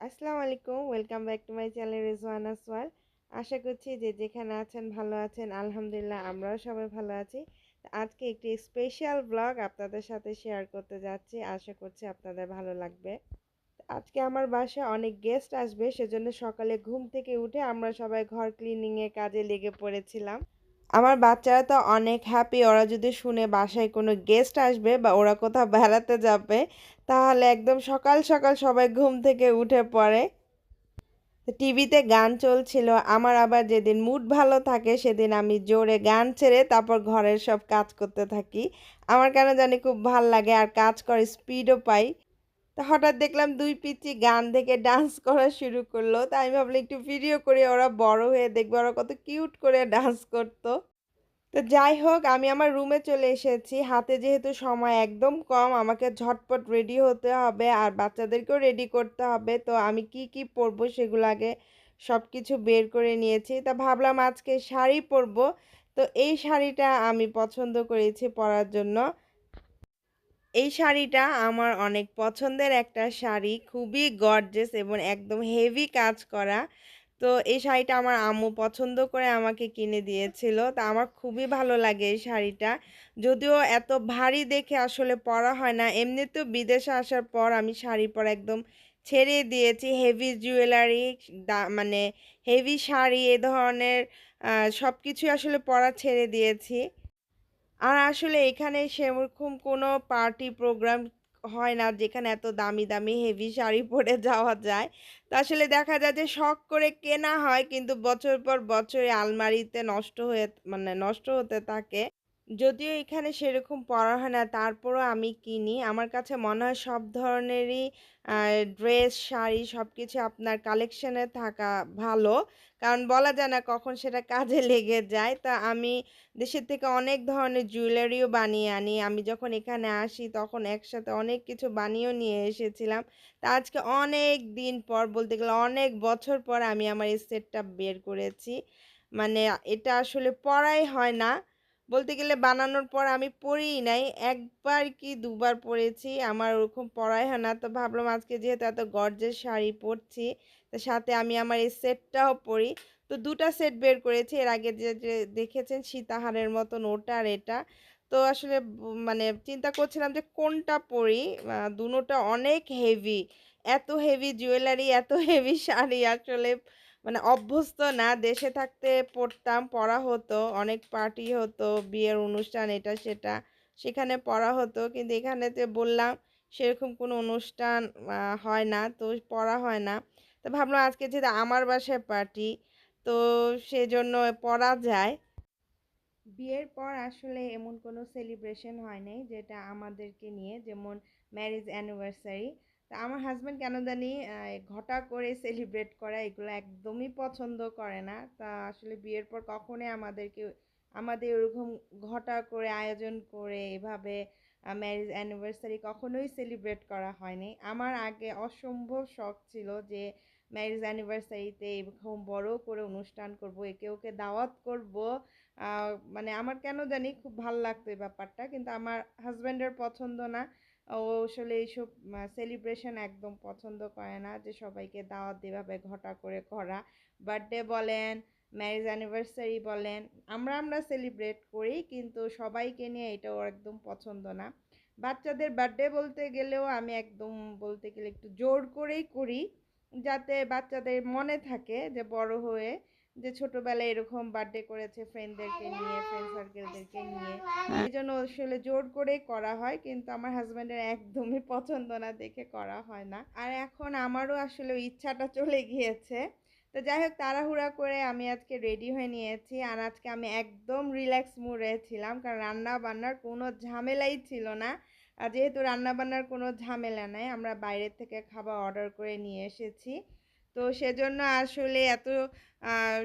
আসসালামু আলাইকুম, welcome back to my channel Rizwana সোয়াল আশা করছি যে যেখানে আছেন ভালো আছেন, আলহামদুলিল্লাহ আমরাও সবাই ভালো আছি। আজকে একটি স্পেশাল ব্লগ আপনাদের সাথে শেয়ার করতে যাচ্ছি, আশা করছি আপনাদের ভালো লাগবে। আজকে আমার বাসায় অনেক গেস্ট আসবে, সেজন্য সকালে ঘুম থেকে উঠে আমরা সবাই ঘর ক্লিনিংয়ের কাজে লেগে পড়েছিলাম। আমার বাচ্চারা তো অনেক হ্যাপি ওরা যদি শুনে বাসায় কোনো গেস্ট আসবে বা ওরা কোথাও বেড়াতে যাবে, তাহলে একদম সকাল সকাল সবাই ঘুম থেকে উঠে পড়ে। টিভিতে গান চলছিল, আমার আবার যেদিন মুড ভালো থাকে সেদিন আমি জোরে গান ছেড়ে তারপর ঘরের সব কাজ করতে থাকি। আমার কেন জানি খুব ভালো লাগে আর কাজ করে স্পিডও পাই। তা হঠাৎ দেখলাম দুই পিচি গান দেখে ডান্স করা শুরু করল। তাই আমি ভাবলাম একটু ভিডিও করে, ওরা বড় হয়ে দেখবে, ওরা কত কিউট করে ডান্স করতো। তো যাই হোক, আমি আমার রুমে চলে এসেছি। হাতে যেহেতু সময় একদম কম, আমাকে ঝটপট রেডি হতে হবে আর বাচ্চাদেরকেও রেডি করতে হবে। তো আমি কি কি পরবো সেগুলো আগে সব কিছু বের করে নিয়েছি। তা ভাবলাম আজকে শাড়ি পরবো। তো এই শাড়িটা আমি পছন্দ করেছি পরার জন্য। এই শাড়িটা আমার অনেক পছন্দের একটা শাড়ি। খুবই গর্জেস এবং একদম হেভি কাজ করা। তো এই শাড়িটা আমার আম্মু পছন্দ করে আমাকে কিনে দিয়েছিল। তা আমার খুবই ভালো লাগে এই শাড়িটা। যদিও এত ভারী দেখে আসলে পরা হয় না। এমনিতেও বিদেশে আসার পর আমি শাড়ি পরা একদম ছেড়ে দিয়েছি। হেভি জুয়েলারি মানে হেভি শাড়ি এ ধরনের সব কিছুই আসলে পরা ছেড়ে দিয়েছি। আর আসলে এখানে সেরকম কোনো পার্টি প্রোগ্রাম হয় না যেখানে এত দামি দামি হেভি শাড়ি পরে যাওয়া যায়। তো আসলে দেখা যায় যে শখ করে কেনা হয় কিন্তু বছর পর বছর আলমারিতে নষ্ট হয়ে মানে নষ্ট হতে থাকে। যদিও এখানে সেরকম পড়া হয় না, তারপরও আমি কিনি। আমার কাছে মনে হয় সব ধরনেরই ড্রেস শাড়ি সব কিছু আপনার কালেকশানে থাকা ভালো। কারণ বলা যায় না কখন সেটা কাজে লেগে যায়। তা আমি দেশের থেকে অনেক ধরনের জুয়েলারিও বানিয়ে আনি। আমি যখন এখানে আসি তখন একসাথে অনেক কিছু বানিয়েও নিয়ে এসেছিলাম। তা আজকে অনেক দিন পর বলতে গেলে অনেক বছর পর আমি আমার এই সেটটা বের করেছি। মানে এটা আসলে পড়াই হয় না। বলতে গেলে বানানোর পর আমি পড়িই নাই। একবার কি দুবার পরেছি আমার ওরকম পড়াই হয় না। তো ভাবলাম আজকে যেহেতু এত গর্জের শাড়ি পরছি তো সাথে আমি আমার এই সেটটাও পরি। তো দুটা সেট বের করেছি, এর আগে যে যে দেখেছেন সীতাহারের মতন ওটা আর এটা। তো আসলে মানে চিন্তা করছিলাম যে কোনটা পরি? দুটোটা অনেক হেভি এত হেভি জুয়েলারি এত হেভি শাড়ি আসলে মানে অভ্যস্ত না, দেশে থাকতে পড়তাম, পড়া হতো, অনেক পার্টি হতো, বিয়ের অনুষ্ঠান এটা, সেটা, সেখানে পড়া হতো, কিন্তু এখানে যে বললাম সেরকম কোনো অনুষ্ঠান হয় না, তো পড়া হয় না। তো ভাবলাম আজকে যেহেতু আমার বাসায় পার্টি তো সেজন্য পড়া যায়। বিয়ের পর আসলে এমন কোনো সেলিব্রেশন হয় নাই, যেটা আমাদেরকে নিয়ে, যেমন ম্যারেজ অ্যানিভার্সারি তা আমার হাজব্যান্ড কেন জানি ঘটা করে সেলিব্রেট করা এগুলো একদমই পছন্দ করে না। তা আসলে বিয়ের পর কখনোই আমাদেরকে, আমাদের ওরকম ঘটা করে, আয়োজন করে এভাবে ম্যারেজ অ্যানিভার্সারি কখনোই সেলিব্রেট করা হয়নি। আমার আগে অসম্ভব শখ ছিল যে ম্যারেজ অ্যানিভার্সারিতে এরকম বড় করে অনুষ্ঠান করব, একে ওকে দাওয়াত করব। মানে আমার কেন জানি খুব ভালো লাগতো এই ব্যাপারটা, কিন্তু আমার হাজব্যান্ডের পছন্দ না। ও আসলে এইসব সেলিব্রেশন একদম পছন্দ করে না যে সবাইকে দাওয়াত এভাবে ঘটা করে করা। বার্থডে বলেন ম্যারেজ অ্যানিভার্সারি বলেন, আমরা আমরা সেলিব্রেট করি, কিন্তু সবাইকে নিয়ে এটাও একদম পছন্দ না। বাচ্চাদের বার্থডে বলতে গেলেও আমি একদম বলতে গেলে একটু জোর করেই করি, যাতে বাচ্চাদের মনে থাকে যে বড় হয়ে যে ছোটবেলায় এরকম বার্থডে করেছে ফ্রেন্ডদেরকে নিয়ে ফ্রেন্ড সার্কেলদেরকে নিয়ে। এই জন্য আসলে জোর করেই করা হয় কিন্তু আমার হাজব্যান্ডের একদমই পছন্দ না দেখে করা হয় না। আর এখন আমারও আসলে ইচ্ছাটা চলে গিয়েছে। তো যাই হোক তাড়াহুড়া করে আমি আজকে রেডি হয়ে নিয়েছি আর আজকে আমি একদম রিল্যাক্স মুডে ছিলাম কারণ রান্না বান্নার কোনো ঝামেলাই ছিল না। আর যেহেতু রান্না বান্নার কোনো ঝামেলা নাই আমরা বাইরের থেকে খাবার অর্ডার করে নিয়ে এসেছি। তো সেজন্য আসলে এত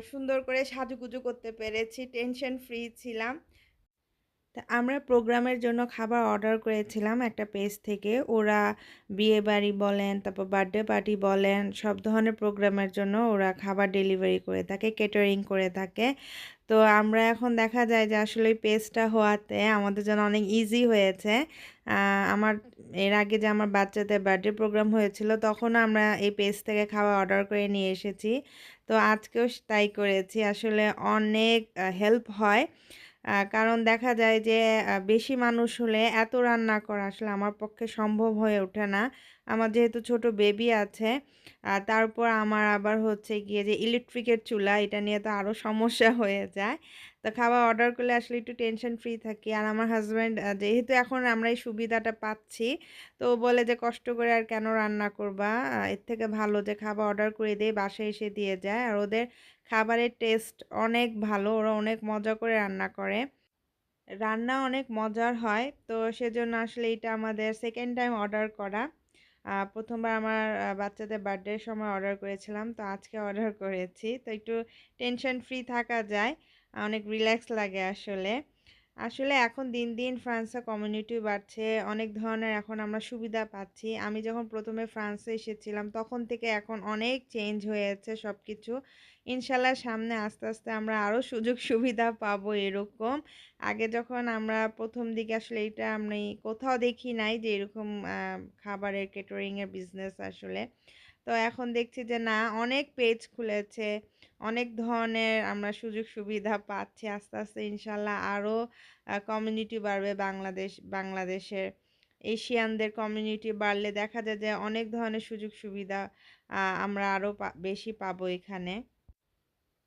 সুন্দর করে সাজুগুজু করতে পেরেছি টেনশন ফ্রি ছিলাম। তা আমরা প্রোগ্রামের জন্য খাবার অর্ডার করেছিলাম একটা পেজ থেকে। ওরা বিয়ে বাড়ি বলেন, তারপর বার্থডে পার্টি বলেন, সব ধরনের প্রোগ্রামের জন্য ওরা খাবার ডেলিভারি করে থাকে কেটারিং করে থাকে। তো আমরা এখন দেখা যায় যে আসলে ওই পেজটা হওয়াতে আমাদের জন্য অনেক ইজি হয়েছে। আমার, এর আগে যে আমার বাচ্চাদের বার্থডে প্রোগ্রাম হয়েছিল, তখনও আমরা এই পেজ থেকে খাওয়া অর্ডার করে নিয়ে এসেছি। তো আজকেও তাই করেছি। আসলে অনেক হেল্প হয়। কারণ দেখা যায় যে বেশি মানুষ হলে এত রান্না করা আসলে আমার পক্ষে সম্ভব হয়ে ওঠে না। আমার যেহেতু ছোট বেবি আছে তারপর আমার আবার হচ্ছে গিয়ে যে ইলেকট্রিকের চুলা, এটা নিয়ে তো আরও সমস্যা হয়ে যায়। তো খাবার অর্ডার করলে আসলে একটু টেনশন ফ্রি থাকি। আর আমার হাজব্যান্ড যেহেতু এখন আমরা এই সুবিধাটা পাচ্ছি, তো বলে যে, কষ্ট করে আর কেন রান্না করবা? এর থেকে ভালো যে, খাবার অর্ডার করে দিয়ে বাসায় এসে দিয়ে যায়। আর ওদের খাবারের টেস্ট অনেক ভালো, ওরা অনেক মজা করে রান্না করে। রান্না অনেক মজার হয়, তো সেজন্য আসলে এটা আমাদের সেকেন্ড টাইম অর্ডার করা। প্রথমবার আমার বাচ্চাদের বার্থডের সময় অর্ডার করেছিলাম, তো আজকে অর্ডার করেছি। তো একটু টেনশন ফ্রি থাকা যায়। অনেক রিল্যাক্স লাগে আসলে। আসলে এখন দিন দিন ফ্রান্সে কমিউনিটি বাড়ছে, অনেক ধরনের এখন আমরা সুবিধা পাচ্ছি। আমি যখন প্রথমে ফ্রান্সে এসেছিলাম, তখন থেকে এখন অনেক চেঞ্জ হয়েছে সব কিছু ইনশাল্লাহ সামনে আস্তে আস্তে আমরা আরও সুযোগ সুবিধা পাবো এরকম। আগে যখন আমরা প্রথম দিকে আসলে এটা আমি কোথাও দেখি নাই যে এরকম খাবারের কেটারিংয়ের বিজনেস আসলে। তো এখন দেখছি যে না, অনেক পেজ খুলেছে। অনেক ধরনের আমরা সুযোগ সুবিধা পাচ্ছি আস্তে আস্তে ইনশাল্লাহ আরও কমিউনিটি বাড়বে বাংলাদেশ, বাংলাদেশের। এশিয়ানদের কমিউনিটি বাড়লে দেখা যায় যে অনেক ধরনের সুযোগ সুবিধা আমরা আরও বেশি পাবো এখানে।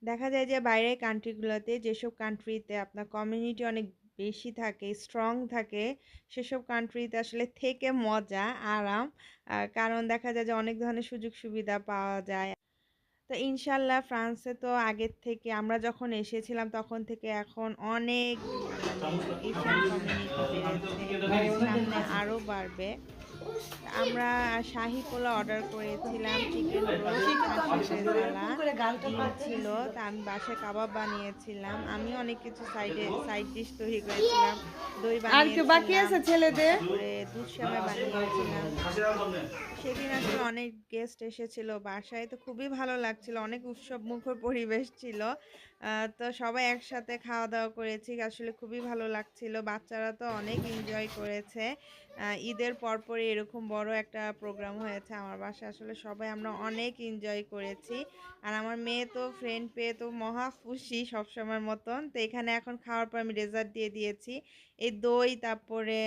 দেখা যায় যে বাইরের কান্ট্রিগুলোতে যেসব কান্ট্রিতে আপনার কমিউনিটি অনেক বেশি থাকে স্ট্রং থাকে সেসব কান্ট্রিতে আসলে থেকে মজা আরাম। কারণ দেখা যায় যে অনেক ধরনের সুযোগ সুবিধা পাওয়া যায়। তো ইনশাল্লাহ ফ্রান্সে তো আগের থেকে আমরা যখন এসেছিলাম তখন থেকে এখন অনেক এশিয়ান কমিউনিটি বেড়েছে সামনে আরও বাড়বে। আমরা শাহি পোলা অর্ডার করেছিলাম চিকেন ছিল তা আমি বাসায় কাবাব বানিয়েছিলাম। আমি অনেক কিছু সাইডে সাইড ডিশ তৈরি করেছিলাম দই বানিয়েছিলাম বাকি আছে ছেলেদের? দুধ সেমাই বানিয়েছিলাম। সেদিন আসলে অনেক গেস্ট এসেছিল বাসায় তো খুবই ভালো লাগছিল অনেক উৎসব মুখর পরিবেশ ছিল। তো সবাই একসাথে খাওয়া দাওয়া করেছি আসলে খুবই ভালো লাগছিল। বাচ্চারা তো অনেক এনজয় করেছে। ঈদের পরপরই এরকম বড় একটা প্রোগ্রাম হয়েছে আমার বাসায়। আসলে সবাই আমরা অনেক এনজয় করেছি। আর আমার মেয়ে তো ফ্রেন্ড পেয়ে তো মহা খুশি সবসময়ের মতন। তো এখানে এখন খাওয়ার পর আমি রেজাল্ট দিয়ে দিয়েছি। এই দই, তারপরে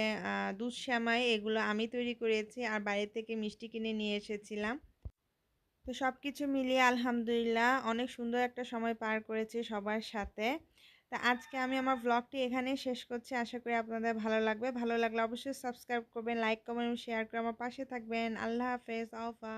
দুধ শ্যামাই, এগুলো আমি তৈরি করেছি। আর বাইরে থেকে মিষ্টি কিনে নিয়ে এসেছিলাম। তো সব কিছু মিলিয়ে আলহামদুলিল্লাহ অনেক সুন্দর একটা সময় পার করেছি সবার সাথে। তা আজকে আমি আমার ব্লগটি এখানে শেষ করছি। আশা করি আপনাদের ভালো লাগবে। ভালো লাগলে অবশ্যই সাবস্ক্রাইব করবেন লাইক কমেন্ট শেয়ার করে আমার পাশে থাকবেন। আল্লাহ হাফেজ, আওফা।